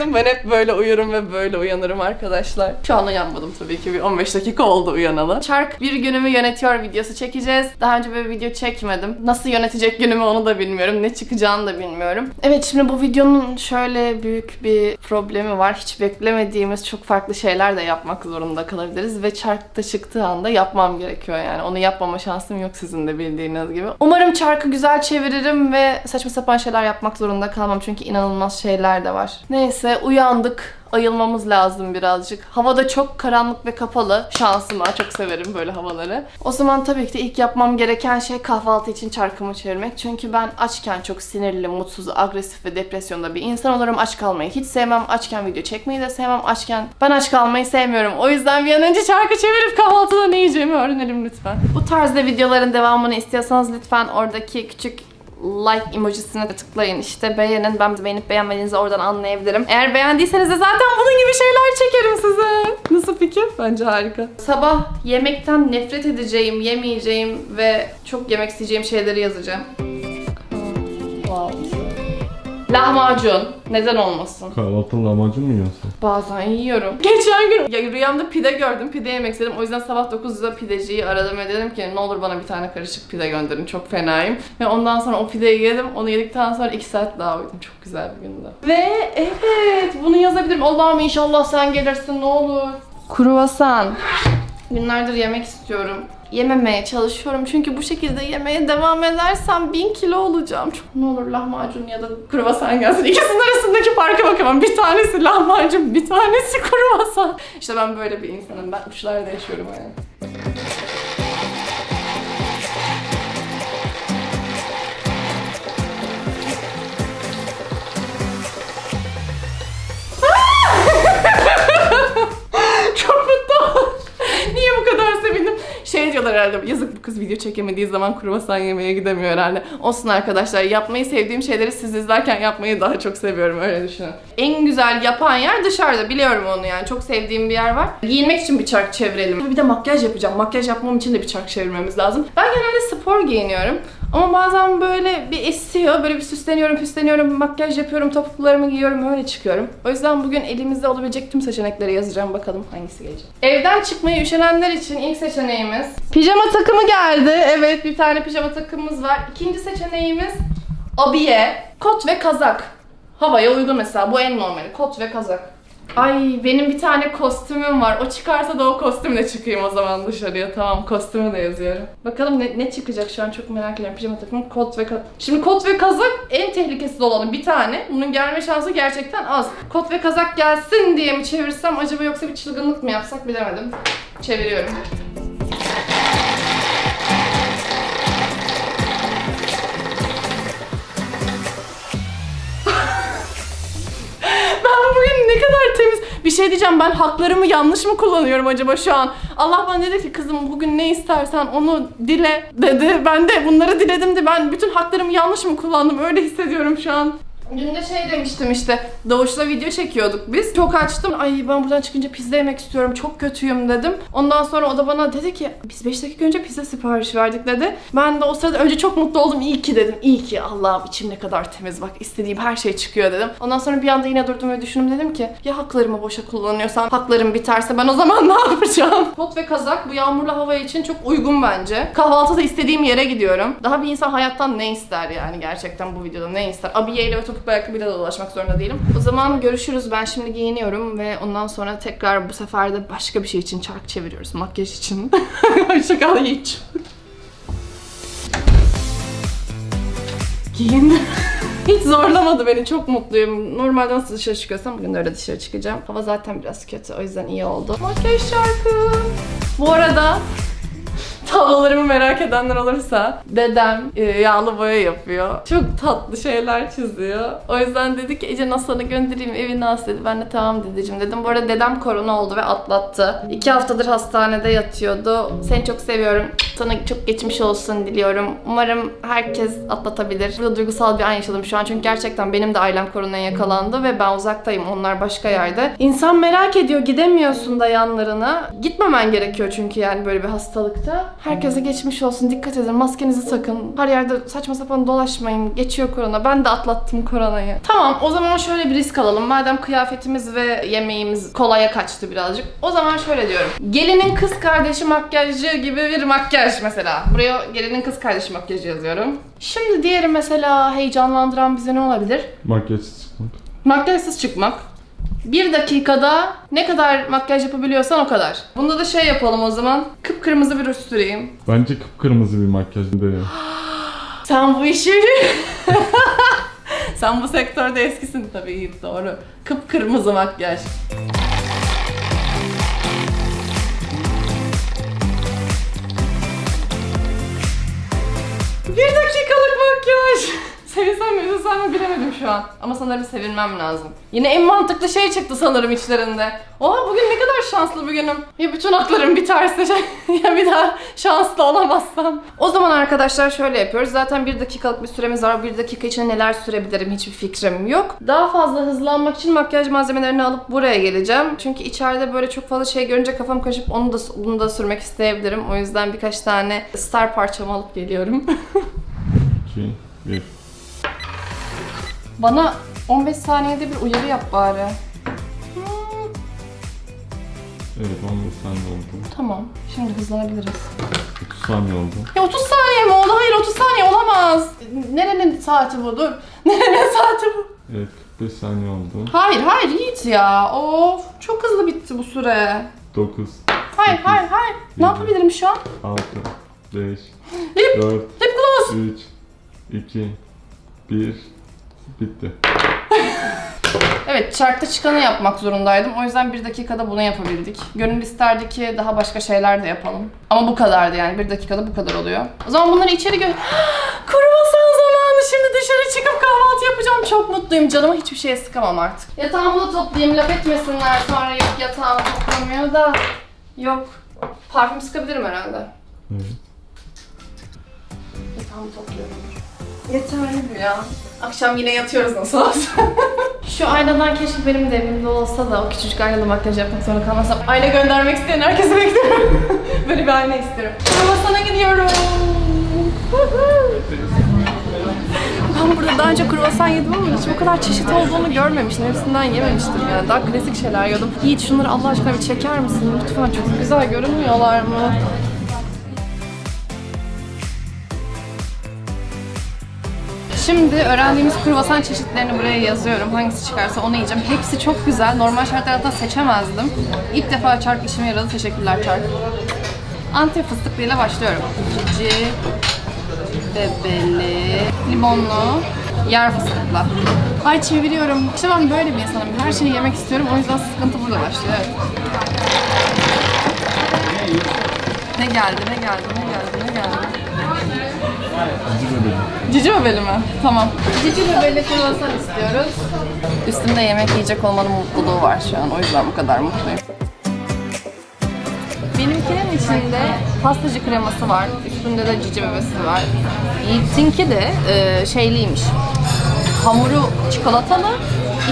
uyansaydım ben hep böyle uyurum ve böyle uyanırım arkadaşlar. Şu an uyanmadım tabii ki. Bir 15 dakika oldu uyanalı. Çark bir günümü yönetiyor videosu çekeceğiz. Daha önce böyle video çekmedim. Nasıl yönetecek günümü onu da bilmiyorum. Ne çıkacağını da bilmiyorum. Evet şimdi bu videonun şöyle büyük bir problemi var. Hiç beklemediğimiz çok farklı şeyler de yapmak zorunda kalabiliriz ve çarkta çıktığı anda yapmam gerekiyor yani. Onu yapmama şansım yok sizin de bildiğiniz gibi. Umarım çarkı güzel çeviririm ve saçma sapan şeyler yapmak zorunda kalmam çünkü inanılmaz şeyler de var. Neyse uyandık. Ayılmamız lazım birazcık. Havada çok karanlık ve kapalı. Şansıma çok severim böyle havaları. O zaman tabii ki de ilk yapmam gereken şey kahvaltı için çarkımı çevirmek. Çünkü ben açken çok sinirli, mutsuz, agresif ve depresyonda bir insan olurum. Aç kalmayı hiç sevmem. Açken video çekmeyi de sevmem. Açken ben aç kalmayı sevmiyorum. O yüzden bir an önce çarkı çevirip kahvaltıda ne yiyeceğimi öğrenelim lütfen. Bu tarzda videoların devamını istiyorsanız lütfen oradaki küçük like emojisine tıklayın işte beğenin. Ben de beğenip beğenmediğinizi oradan anlayabilirim. Eğer beğendiyseniz de zaten bunun gibi şeyler çekerim size. Nasıl fikir? Bence harika. Sabah yemekten nefret edeceğim, yemeyeceğim ve çok yemek isteyeceğim şeyleri yazacağım. Wow. Lahmacun. Neden olmasın? Kahvaltı lahmacun mu yiyorsun? Bazen yiyorum. Geçen gün ya rüyamda pide gördüm. Pide yemek istedim. O yüzden sabah 9'da pideciyi aradım ve dedim ki ne olur bana bir tane karışık pide gönderin. Çok fenayım. Ve ondan sonra o pideyi yedim. Onu yedikten sonra 2 saat daha uyudum. Çok güzel bir gündü. Ve evet bunu yazabilirim. Allah'ım inşallah sen gelirsin ne olur. Kruvasan. Günlerdir yemek istiyorum. Yememeye çalışıyorum çünkü bu şekilde yemeye devam edersem 1000 kilo olacağım. Çok ne olur lahmacun ya da kruvasan gelsin. İkisinin arasındaki farka bakamam. Bir tanesi lahmacun, bir tanesi kruvasan. İşte ben böyle bir insanım. Ben uçlarda yaşıyorum yani. Herhalde yazık bu kız video çekemediği zaman kruvasan yemeye gidemiyor herhalde. Olsun arkadaşlar yapmayı sevdiğim şeyleri siz izlerken yapmayı daha çok seviyorum öyle düşünün. En güzel yapan yer dışarıda biliyorum onu yani çok sevdiğim bir yer var. Giyinmek için bir çark çevirelim. Bir de makyaj yapacağım. Makyaj yapmam için de bir çark çevirmemiz lazım. Ben genelde spor giyiniyorum. Ama bazen böyle bir esiyor, böyle bir süsleniyorum, püsleniyorum, makyaj yapıyorum, topuklarımı giyiyorum, öyle çıkıyorum. O yüzden bugün elimizde olabilecek tüm seçenekleri yazacağım. Bakalım hangisi gelecek. Evden çıkmayı üşenenler için ilk seçeneğimiz pijama takımı geldi. Evet, bir tane pijama takımımız var. İkinci seçeneğimiz abiye, kot ve kazak. Havaya uygun mesela. Bu en normali. Kot ve kazak. Ay benim bir tane kostümüm var. O çıkarsa da o kostümle çıkayım o zaman dışarıya. Tamam kostümü de yazıyorum. Bakalım ne, ne çıkacak şu an çok merak ediyorum. Pijama takımı, kot ve kazak. Şimdi kot ve kazak en tehlikesiz olanı bir tane. Bunun gelme şansı gerçekten az. Kot ve kazak gelsin diye mi çevirsem acaba yoksa bir çılgınlık mı yapsak bilemedim. Çeviriyorum. Ben bugün ne kadar temiz bir şey diyeceğim ben haklarımı yanlış mı kullanıyorum acaba şu an? Allah bana dedi ki kızım bugün ne istersen onu dile dedi. Ben de bunları diledim de ben bütün haklarımı yanlış mı kullandım öyle hissediyorum şu an. Dün de şey demiştim işte Doğuş'la video çekiyorduk biz. Çok açtım. Ay ben buradan çıkınca pizza yemek istiyorum. Çok kötüyüm dedim. Ondan sonra o da bana dedi ki biz 5 dakika önce pizza sipariş verdik dedi. Ben de o sırada önce çok mutlu oldum. İyi ki dedim. İyi ki Allah'ım içim ne kadar temiz bak istediğim her şey çıkıyor dedim. Ondan sonra bir anda yine durdum ve düşündüm dedim ki ya haklarımı boşa kullanıyorsam haklarım biterse ben o zaman ne yapacağım? Kot ve kazak bu yağmurlu hava için çok uygun bence. Kahvaltıda istediğim yere gidiyorum. Daha bir insan hayattan ne ister yani gerçekten bu videoda ne ister? Abiyeyle ve topuklu ayakkabıyla da dolaşmak zorunda değilim. O zaman görüşürüz. Ben şimdi giyiniyorum ve ondan sonra tekrar bu sefer de başka bir şey için çark çeviriyoruz. Makyaj için. Hoşçakal Yiğit. Giyindim. Hiç zorlamadı beni. Çok mutluyum. Normalde nasıl dışarı çıkıyorsam bugün de öyle dışarı çıkacağım. Hava zaten biraz kötü. O yüzden iyi oldu. Makyaj şarkı. Bu arada tablolarımı merak edenler olursa dedem e, yağlı boya yapıyor. Çok tatlı şeyler çiziyor. O yüzden dedi ki Ece Nasan'ı göndereyim evine as dedi. Ben de tamam dedeciğim dedim. Bu arada dedem korona oldu ve atlattı. İki haftadır hastanede yatıyordu. Seni çok seviyorum. Sana çok geçmiş olsun diliyorum. Umarım herkes atlatabilir. Burada duygusal bir an yaşadım şu an. Çünkü gerçekten benim de ailem koronaya yakalandı ve ben uzaktayım. Onlar başka yerde. İnsan merak ediyor. Gidemiyorsun da yanlarına. Gitmemen gerekiyor çünkü yani böyle bir hastalıkta. Herkese geçmiş olsun. Dikkat edin. Maskenizi takın. Her yerde saçma sapan dolaşmayın. Geçiyor korona. Ben de atlattım koronayı. Tamam o zaman şöyle bir risk alalım. Madem kıyafetimiz ve yemeğimiz kolaya kaçtı birazcık. O zaman şöyle diyorum. Gelinin kız kardeşi makyajı gibi bir makyaj mesela. Buraya gelinin kız kardeşi makyajı yazıyorum. Şimdi diğeri mesela heyecanlandıran bize ne olabilir? Makyajsız çıkmak. Makyajsız çıkmak. Bir dakikada ne kadar makyaj yapabiliyorsan o kadar. Bunda da şey yapalım o zaman. Kıpkırmızı bir ruj süreyim. Bence kıpkırmızı bir makyaj değil. Sen bu işi... Sen bu sektörde eskisin tabii Yiğit doğru. Kıpkırmızı makyaj. Sevinsem mi üzülsem mi bilemedim şu an. Ama sanırım sevinmem lazım. Yine en mantıklı şey çıktı sanırım içlerinde. Oha bugün ne kadar şanslı bir günüm. Ya bütün haklarım biterse şey- ya bir daha şanslı olamazsam. O zaman arkadaşlar şöyle yapıyoruz. Zaten bir dakikalık bir süremiz var. Bir dakika içinde neler sürebilirim hiçbir fikrim yok. Daha fazla hızlanmak için makyaj malzemelerini alıp buraya geleceğim. Çünkü içeride böyle çok fazla şey görünce kafam karışıp onu da bunu da sürmek isteyebilirim. O yüzden birkaç tane star parçamı alıp geliyorum. 2, 1. Bana 15 saniyede bir uyarı yap bari. Hmm, Evet 15 saniye oldu. tamam. Şimdi hızlanabiliriz. 30 saniye oldu. Ya 30 saniye mi oldu? Hayır 30 saniye olamaz. Nerenin saati bu? Dur. Nerenin saati bu? Evet 45 saniye oldu. Hayır hayır Yiğit ya. Of çok hızlı bitti bu süre. 9, Hayır Sekiz, hayır hayır. Ne yedi. yapabilirim şu an? 6, 5, Lip, 4, lip gloss. 3, 2, 1. Bitti. Evet çarkta çıkanı yapmak zorundaydım. O yüzden bir dakikada bunu yapabildik. Gönül isterdi ki daha başka şeyler de yapalım. Ama bu kadardı yani. Bir dakikada bu kadar oluyor. O zaman bunları içeri gö... Kruvasan zamanı. Şimdi dışarı çıkıp kahvaltı yapacağım. Çok mutluyum. Canımı hiçbir şeye sıkamam artık. Yatağımı da toplayayım. Laf etmesinler sonra yok yatağımı toplamıyor da. Yok. Parfüm sıkabilirim herhalde. Evet. Yatağımı topluyorum. Yeterli bu ya. Akşam yine yatıyoruz nasıl olsa. Şu aynadan keşke benim de evimde olsa da o küçücük aynada makyaj yapmak zorunda kalmasam. Ayna göndermek isteyen herkese bekliyorum. Böyle bir ayna istiyorum. Ama sana gidiyorum. ben burada daha önce kruvasan yedim ama hiç bu kadar çeşit olduğunu görmemiştim. Hepsinden yememiştim yani. Daha klasik şeyler yiyordum. Yiğit şunları Allah aşkına bir çeker misin? Lütfen çok güzel görünmüyorlar mı? Şimdi öğrendiğimiz kruvasan çeşitlerini buraya yazıyorum. Hangisi çıkarsa onu yiyeceğim. Hepsi çok güzel. Normal şartlarda seçemezdim. İlk defa çark işime yaradı. Teşekkürler çark. Antep fıstıklıyla başlıyorum. Cici, bebeli, limonlu, yer fıstıklı. Ay çeviriyorum. İşte ben böyle bir insanım. Her şeyi yemek istiyorum. O yüzden sıkıntı burada başlıyor. Ne geldi, ne geldi, ne geldi, ne geldi? Acı bebeğim. Cici bebeli mi? Tamam. Cici bebeli kruvasan istiyoruz. Üstümde yemek yiyecek olmanın mutluluğu var şu an. O yüzden bu kadar mutluyum. Benimkinin içinde pastacı kreması var. Üstünde de cici bebesi var. Yiğit'inki de e, şeyliymiş. Hamuru çikolatalı.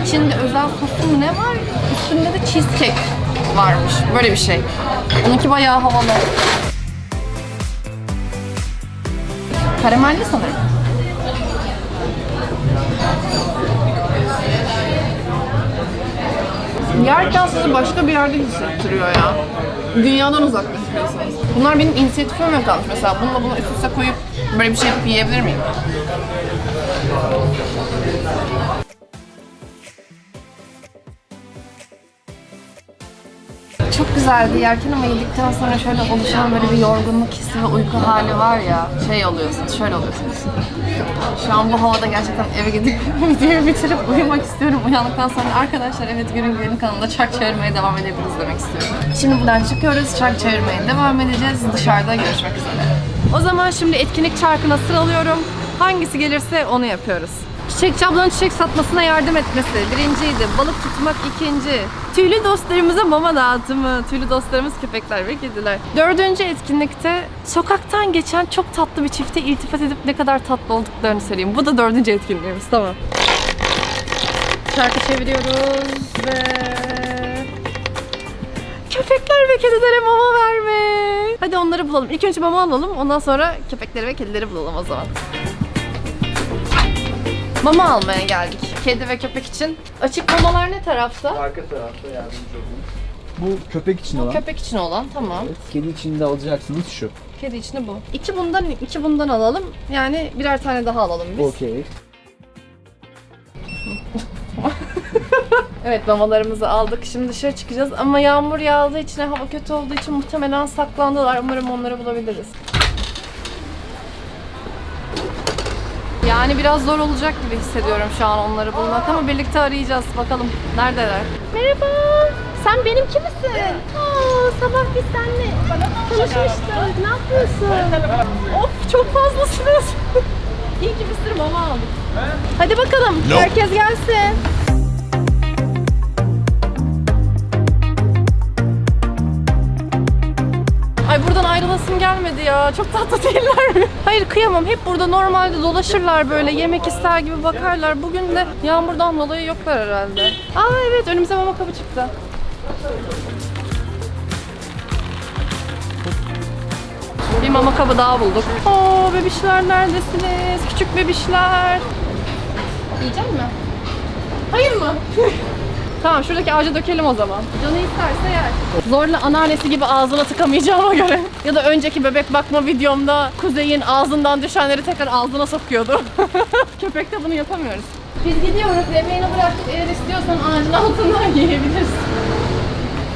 içinde özel sosu mu ne var? Üstünde de cheesecake varmış. Böyle bir şey. Onunki bayağı havalı. Karamelli sanırım. Yerken sizi başka bir yerde hissettiriyor ya. Dünyadan uzaklaşıyorsunuz. Bunlar benim inisiyatifime kalmış mesela. Bununla bunu üst üste koyup böyle bir şey yapıp yiyebilir miyim? Güzeldi yerken ama yedikten sonra şöyle oluşan böyle bir yorgunluk hissi ve uyku hali var ya şey oluyorsunuz, şöyle oluyorsunuz. Şu an bu havada gerçekten eve gidip videoyu bitirip uyumak istiyorum. Uyandıktan sonra arkadaşlar evet Gürün Gürün kanalında çark çevirmeye devam edebiliriz demek istiyorum. Şimdi buradan çıkıyoruz, çark çevirmeye devam edeceğiz. Dışarıda görüşmek üzere. O zaman şimdi etkinlik çarkına sıralıyorum. Hangisi gelirse onu yapıyoruz. Çiçekçi ablanın çiçek satmasına yardım etmesi birinciydi. Balık tutmak ikinci. Tüylü dostlarımıza mama dağıtımı. Tüylü dostlarımız köpekler ve kediler. Dördüncü etkinlikte sokaktan geçen çok tatlı bir çifte iltifat edip ne kadar tatlı olduklarını söyleyeyim. Bu da dördüncü etkinliğimiz. Tamam. Şarkı çeviriyoruz ve... Köpek Köpekler ve kedilere mama verme. Hadi onları bulalım. İlk önce mama alalım. Ondan sonra köpekleri ve kedileri bulalım o zaman. Mama almaya geldik. Kedi ve köpek için. Açık mamalar ne tarafta? Arka tarafta yardımcı olayım. Bu köpek için olan. Köpek için olan tamam. Evet, Kedi için de alacaksınız şu. Kedi için de bu. İki bundan, iki bundan alalım. Yani birer tane daha alalım biz. Okey. Evet mamalarımızı aldık. Şimdi dışarı çıkacağız ama yağmur yağdığı için, hava kötü olduğu için muhtemelen saklandılar. Umarım onları bulabiliriz. Yani biraz zor olacak gibi hissediyorum şu an onları bulmak ama birlikte arayacağız. Bakalım neredeler? Merhaba. Sen benimki misin? Aa, sabah biz seninle tanışmıştık. Ne yapıyorsun? of çok fazlasınız. İyi ki bir sürü mama aldık. Hadi bakalım. Herkes gelsin. Ayrılasım gelmedi ya. Çok tatlı değiller mi? Hayır kıyamam. Hep burada normalde dolaşırlar böyle yemek ister gibi bakarlar. Bugün de yağmurdan dolayı yoklar herhalde. Aa evet önümüze mama kabı çıktı. Bir mama kabı daha bulduk. Oo bebişler neredesiniz? Küçük bebişler. Yiyecek mi? Hayır mı? Tamam şuradaki ağaca dökelim o zaman. Canı isterse yer. Zorla anneannesi gibi ağzına tıkamayacağıma göre. Ya da önceki bebek bakma videomda Kuzey'in ağzından düşenleri tekrar ağzına sokuyordu. Köpekte bunu yapamıyoruz. Biz gidiyoruz. Yemeğini bıraktık. Eğer istiyorsan ağacın altından yiyebilirsin.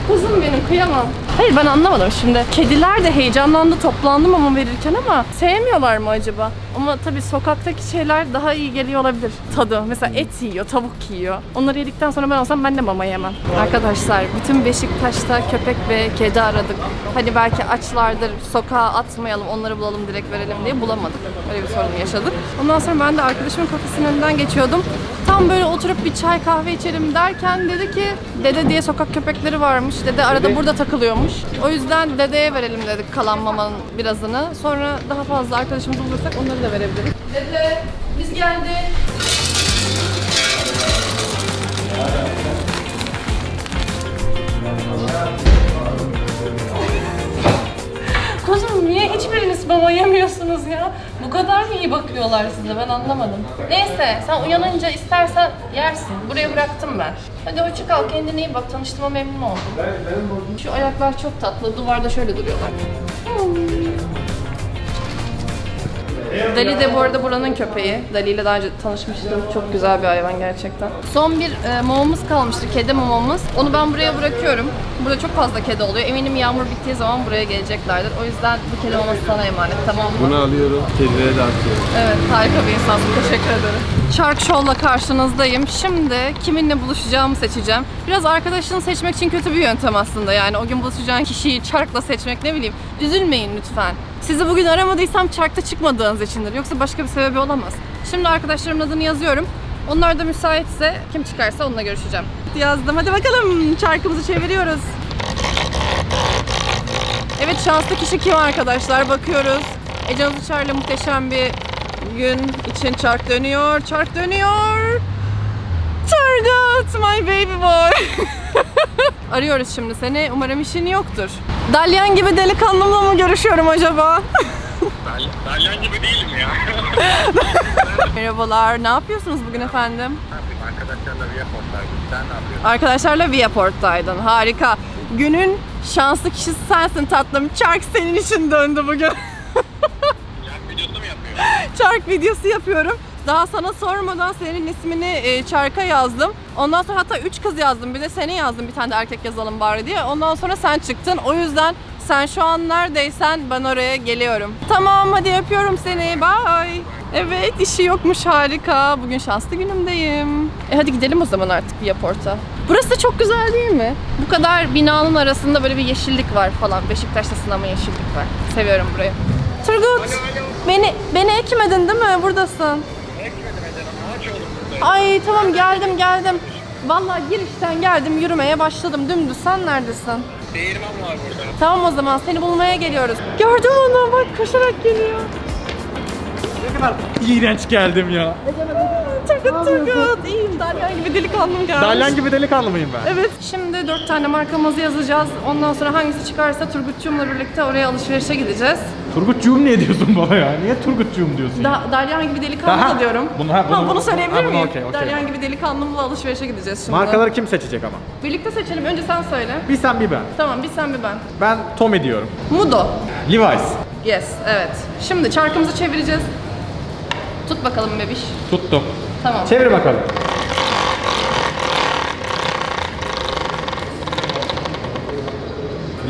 Kuzum benim kıyamam. Hayır ben anlamadım şimdi. Kediler de heyecanlandı toplandı mama verirken ama sevmiyorlar mı acaba? Ama tabii sokaktaki şeyler daha iyi geliyor olabilir tadı. Mesela et yiyor, tavuk yiyor. Onları yedikten sonra ben olsam ben de mama yemem. Arkadaşlar bütün Beşiktaş'ta köpek ve kedi aradık. Hani belki açlardır, sokağa atmayalım, onları bulalım direkt verelim diye bulamadık. Öyle bir sorun yaşadık. Ondan sonra ben de arkadaşımın kafesinin önünden geçiyordum. Tam böyle oturup bir çay kahve içelim derken dedi ki dede diye sokak köpekleri varmış. Dede arada burada takılıyormuş. O yüzden dedeye verelim dedik kalan mamanın birazını. Sonra daha fazla arkadaşımızı bulursak onları da verebiliriz. Dede biz geldik. Kuzum niye hiçbiriniz mama yemiyorsunuz ya? Bu kadar mı iyi bakıyorlar size ben anlamadım. Neyse sen uyanınca istersen yersin. Buraya bıraktım ben. Hadi hoşça kal kendine iyi bak tanıştığıma memnun oldum. Şu ayaklar çok tatlı duvarda şöyle duruyorlar. Dali de bu arada buranın köpeği. Dali ile daha önce tanışmıştım. Çok güzel bir hayvan gerçekten. Son bir e, mamamız kalmıştı. Kedi mamamız. Onu ben buraya bırakıyorum. Burada çok fazla kedi oluyor. Eminim yağmur bittiği zaman buraya geleceklerdir. O yüzden bu kedi maması sana emanet tamam mı? Bunu alıyorum. Kedilere de atıyorum. Evet harika bir insansın. Teşekkür ederim. Shark Show'la karşınızdayım. Şimdi kiminle buluşacağımı seçeceğim. Biraz arkadaşını seçmek için kötü bir yöntem aslında. Yani o gün buluşacağın kişiyi Shark'la seçmek ne bileyim. Üzülmeyin lütfen. Sizi bugün aramadıysam Shark'ta çıkmadığınız içindir. Yoksa başka bir sebebi olamaz. Şimdi arkadaşlarımın adını yazıyorum. Onlar da müsaitse kim çıkarsa onunla görüşeceğim. Yazdım. Hadi bakalım çarkımızı çeviriyoruz. Evet şanslı kişi kim arkadaşlar? Bakıyoruz. Ece Uçar'la muhteşem bir gün için çark dönüyor. Çark dönüyor. Turgut, my baby boy. Arıyoruz şimdi seni. Umarım işin yoktur. Dalyan gibi delikanlımla mı görüşüyorum acaba? Ben Dalyan gibi değilim ya. Merhabalar. Ne yapıyorsunuz bugün efendim? Arkadaşlarla bir yapmaktaydım. Sen ne yapıyorsun? Arkadaşlarla Viaport'taydın. Harika. Günün şanslı kişisi sensin tatlım. Çark senin için döndü bugün. Çark videosu mu yapıyorsun? çark videosu yapıyorum. Daha sana sormadan senin ismini e, çarka yazdım. Ondan sonra hatta 3 kız yazdım. Bir de seni yazdım bir tane de erkek yazalım bari diye. Ondan sonra sen çıktın. O yüzden sen şu an neredeysen ben oraya geliyorum. Tamam hadi öpüyorum seni. Bye. Evet işi yokmuş harika. Bugün şanslı günümdeyim. E hadi gidelim o zaman artık Viaport'a. Burası da çok güzel değil mi? Bu kadar binanın arasında böyle bir yeşillik var falan. Beşiktaş'ta sınama yeşillik var. Seviyorum burayı. Turgut. Beni beni ekmedin değil mi? Buradasın. Ekmedim Hanım. Ağaç oldum burada. Ay tamam geldim geldim. Vallahi girişten geldim yürümeye başladım dümdüz. Sen neredesin? Değirmen var burada. Tamam o zaman seni bulmaya geliyoruz. Gördüm onu bak koşarak geliyor. Ne kadar iğrenç geldim ya. Çok evet Turgut. İyiyim. Dalyan gibi delikanlım gelmiş. Dalyan gibi delikanlı mıyım ben? Evet. Şimdi dört tane markamızı yazacağız. Ondan sonra hangisi çıkarsa Turgut'cumla birlikte oraya alışverişe gideceğiz. Turgutcuğum niye diyorsun bana ya? Niye Turgutcuğum diyorsun? Da Dalyan gibi delikanlı Aha. da diyorum. Bunu- ha, bunu- bunu söyleyebilir ha, bunu miyim? okey, okey. Dalyan gibi delikanlımla alışverişe gideceğiz şimdi. Markaları kim seçecek ama? Birlikte seçelim. Önce sen söyle. Bir sen bir ben. Tamam bir sen bir ben. Ben Tommy diyorum. Mudo. Levi's. Yes, evet. Şimdi çarkımızı çevireceğiz. Tut bakalım bebiş. Tuttum. Tamam. Çevir bakalım.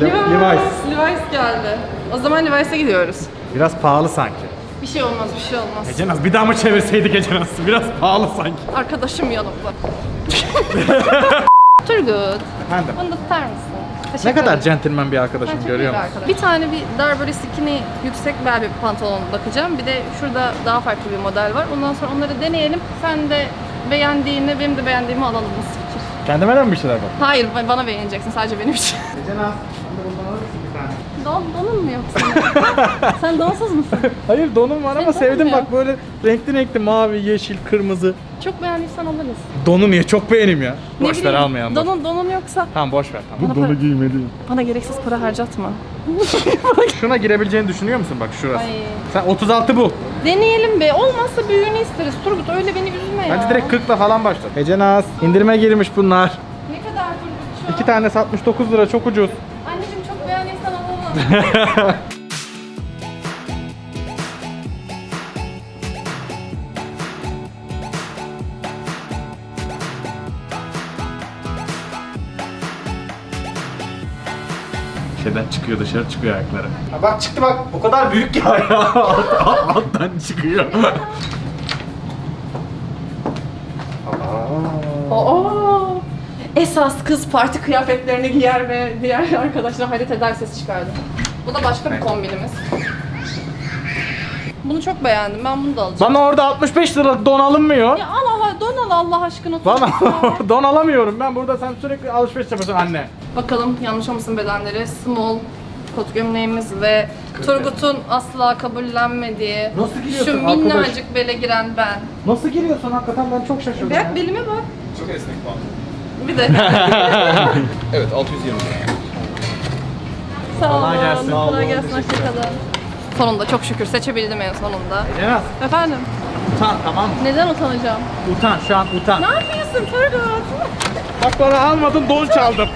Le- Levi's. Levi's geldi. O zaman Levi's'e gidiyoruz. Biraz pahalı sanki. Bir şey olmaz, bir şey olmaz. Ecenaz bir daha mı çevirseydik Ecenaz? Biraz pahalı sanki. Arkadaşım yanımda. Turgut. Efendim? Bunu da tutar mısın? Teşekkür Ne kadar ederim. centilmen bir arkadaşım çok iyi görüyor bir musun? arkadaş. Bir tane bir dar böyle skinny yüksek bel bir pantolon bakacağım. Bir de şurada daha farklı bir model var. Ondan sonra onları deneyelim. Sen de beğendiğini, benim de beğendiğimi alalım. Nasıl fikir? Kendime de mi bir şeyler bak? Hayır, bana beğeneceksin. Sadece benim için. Sen de bundan alır mısın bir tane? Don, donun mu yoksa? Sen donsuz musun? Hayır donum var ama Senin donun sevdim mu bak böyle renkli renkli mavi, yeşil, kırmızı. Çok beğendiysen alırız. Donu niye? Çok beğenim ya. Ne Boş ver bileyim. Donun, donun yoksa Tamam boş ver tamam. Bana para- giymeliyim. bana gereksiz para harcatma. Şuna girebileceğini düşünüyor musun bak şurası? Ay. Sen 36 bu. Deneyelim be. Olmazsa büyüğünü isteriz. Turgut öyle beni üzme ya. Bence direkt 40'la falan başla. Ecenaz indirime girmiş bunlar. Ne kadar Turgut şu İki tanesi 69 lira çok ucuz. Anneciğim çok beğendiysen alalım. Şeyden çıkıyor dışarı çıkıyor ayakları. bak çıktı bak. O kadar büyük ya ya. Alt- Alttan çıkıyor. Esas kız parti kıyafetlerini giyer ve diğer arkadaşlar hayret eder ses çıkardı. Bu da başka bir kombinimiz. Bunu çok beğendim. Ben bunu da alacağım. Bana orada 65 lira don alınmıyor. Ya al Allah, don al Allah aşkına. Bana don alamıyorum. Ben burada sen sürekli alışveriş yapıyorsun anne. Bakalım yanlış olmasın bedenleri. Small kot gömleğimiz ve Turgut'un asla kabullenmediği Nasıl giriyorsun şu arkadaş? minnacık bele giren ben. Nasıl giriyorsun hakikaten ben çok şaşırdım. Bak belime bak. Çok esnek falan. Bir de. Evet 620. Sağ olun. Kolay gelsin. Kolay gelsin. Hoşçakalın. Sonunda çok şükür seçebildim en sonunda. Ecenaz Efendim? utan tamam mı? Neden utanacağım? Utan şu an utan. Ne yapıyorsun Turgut? Bak bana almadın don çaldım.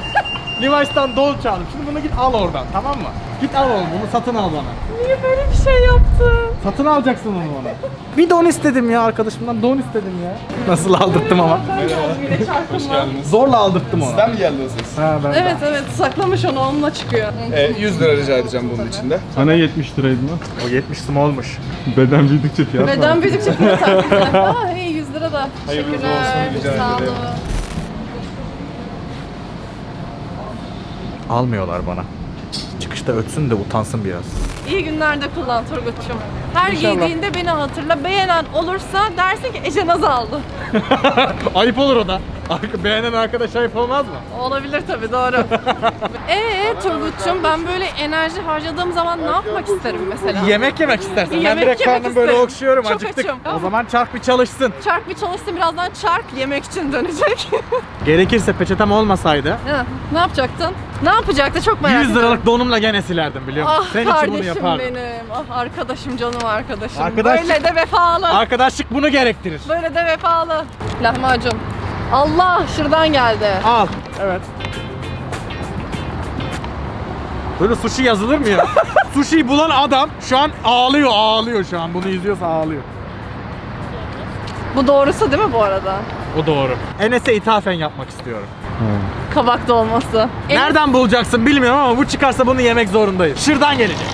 Levi's'tan don çaldım. Şimdi bunu git al oradan tamam mı? Git al oğlum bunu satın al bana. Niye böyle bir şey yaptın? Satın alacaksın onu bana. Bir don istedim ya arkadaşımdan don istedim ya. Nasıl aldırttım ama? Yine çarpılma. Zorla aldırttım onu. Sizden mi geldi o ses? Ha ben. Evet evet saklamış onu onunla çıkıyor. E, 100 lira rica edeceğim bunun içinde. Sana 70 liraydı mı? O 70 smallmuş. Beden büyüdükçe fiyat. Beden büyüdükçe fiyat. Aa hey 100 lira da. Hayırlı Teşekkürler. olsun, rica Sağ olun. Almıyorlar bana. Çıkışta ötsün de utansın biraz. İyi günlerde kullan Turgut'cum. Her İnşallah. giydiğinde beni hatırla. Beğenen olursa dersin ki Ece Naz aldı. ayıp olur o da. Arka- Beğenen arkadaş ayıp olmaz mı? Olabilir tabii doğru. Eee Turgut'cum ben böyle enerji harcadığım zaman ne yapmak isterim mesela? Yemek yemek istersen. ben Yemek direkt yemek karnım böyle isterim. okşuyorum Çok acıktık. açım. O zaman çark bir çalışsın. Çark bir çalışsın birazdan çark yemek için dönecek. Gerekirse peçetem olmasaydı Ha, ne yapacaktın? Ne yapacaktı çok merak 100 ediyorum. liralık donumla gene silerdim biliyor musun? Ah Senin için bunu kardeşim benim. Ah arkadaşım canım arkadaşım. Arkadaşlık- Böyle de vefalı. Arkadaşlık bunu gerektirir. Böyle de vefalı. Lahmacun. Allah şırdan geldi. Al. Evet. Böyle sushi yazılır mı ya? Sushi'yi bulan adam şu an ağlıyor, ağlıyor şu an. Bunu izliyorsa ağlıyor. Bu doğrusu değil mi bu arada? O doğru. Enes'e ithafen yapmak istiyorum. Kabak dolması. En- Nereden bulacaksın bilmiyorum ama bu çıkarsa bunu yemek zorundayız. Şırdan gelecek.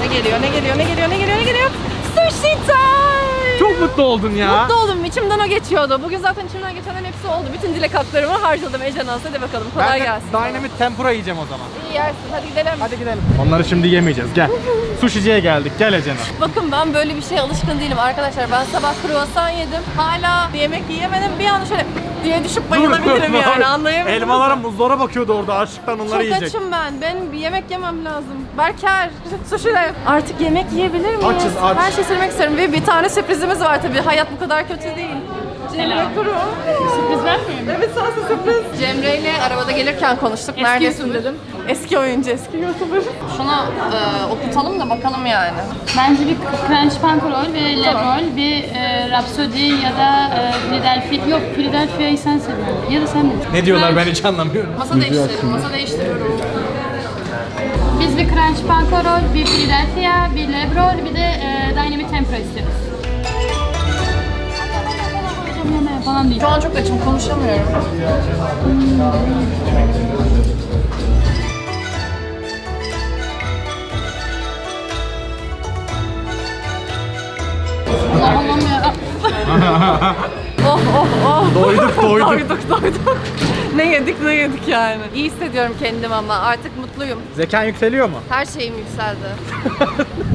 Ne geliyor, ne geliyor, ne geliyor, ne geliyor, ne geliyor? Sushi time! Çok mutlu oldun ya. Mutlu oldum. İçimden o geçiyordu. Bugün zaten içimden geçenlerin hepsi oldu. Bütün dilek haklarımı harcadım Ece Naz. Hadi bakalım. Kolay Ben gelsin. Dynamit tempura yiyeceğim o zaman. İyi yersin. Hadi gidelim. Hadi gidelim. Onları şimdi yemeyeceğiz. Gel. Sushiciye geldik. Gel Ecena. Bakın ben böyle bir şeye alışkın değilim arkadaşlar. Ben sabah kruvasan yedim. Hala yemek yiyemedim. Bir anda şöyle diye düşüp bayılabilirim yani anlayamıyorum. Elmalara muzlara bakıyordu orada açlıktan onları Çok yiyecek. açım ben. Benim bir yemek yemem lazım. Berker, sushi de. Artık yemek yiyebilir miyiz? Açız, aç. Her şey söylemek istiyorum. Ve bir tane sürprizimiz var tabii. Hayat bu kadar kötü değil. Cemre Kuru. Sürpriz vermiyor Evet sensin sürpriz. Cemre ile arabada gelirken konuştuk. Eski Neredesin dedim. Eski oyuncu, eski YouTuber. Şunu e, okutalım da bakalım yani. Bence bir Crunch Pankolol ve Levrol, bir e, Rhapsody ya da e, Philadelphia, yok Philadelphia'yı sen seviyorsun ya da sen bilirsin. Ne diyorlar ben hiç anlamıyorum. Masa değiştirelim, masa değiştiriyorum. Biz bir Crunch Pankolol, bir Philadelphia, bir Levrol, bir de e, Dynamite Tempura istiyoruz. Falan değil. Şu an çok açım, konuşamıyorum. 어, 어, 어. 너희들 너희들. 너희들 너희들. ne yedik ne yedik yani. İyi hissediyorum kendimi ama artık mutluyum. Zekan yükseliyor mu? Her şeyim yükseldi.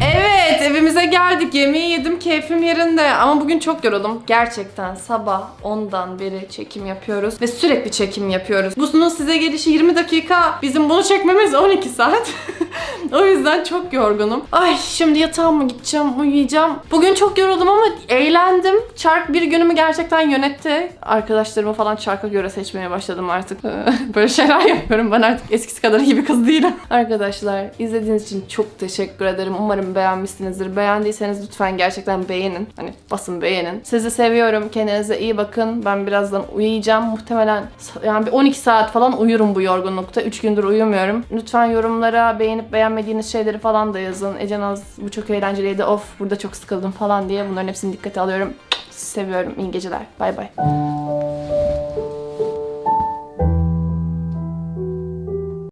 evet evimize geldik. Yemeği yedim keyfim yerinde. Ama bugün çok yoruldum. Gerçekten sabah 10'dan beri çekim yapıyoruz. Ve sürekli çekim yapıyoruz. Bunun size gelişi 20 dakika. Bizim bunu çekmemiz 12 saat. o yüzden çok yorgunum. Ay şimdi yatağıma gideceğim uyuyacağım. Bugün çok yoruldum ama eğlendim. Çark bir günümü gerçekten yönetti. Arkadaşlarımı falan çarka göre seçmeye başladım artık. Böyle şeyler yapıyorum. Ben artık eskisi kadar iyi bir kız değilim. Arkadaşlar izlediğiniz için çok teşekkür ederim. Umarım beğenmişsinizdir. Beğendiyseniz lütfen gerçekten beğenin. Hani basın beğenin. Sizi seviyorum. Kendinize iyi bakın. Ben birazdan uyuyacağım. Muhtemelen yani bir 12 saat falan uyurum bu yorgunlukta. 3 gündür uyumuyorum. Lütfen yorumlara beğenip beğenmediğiniz şeyleri falan da yazın. Ece Naz bu çok eğlenceliydi. Of burada çok sıkıldım falan diye. Bunların hepsini dikkate alıyorum. Sizi seviyorum. İyi geceler. Bay bay.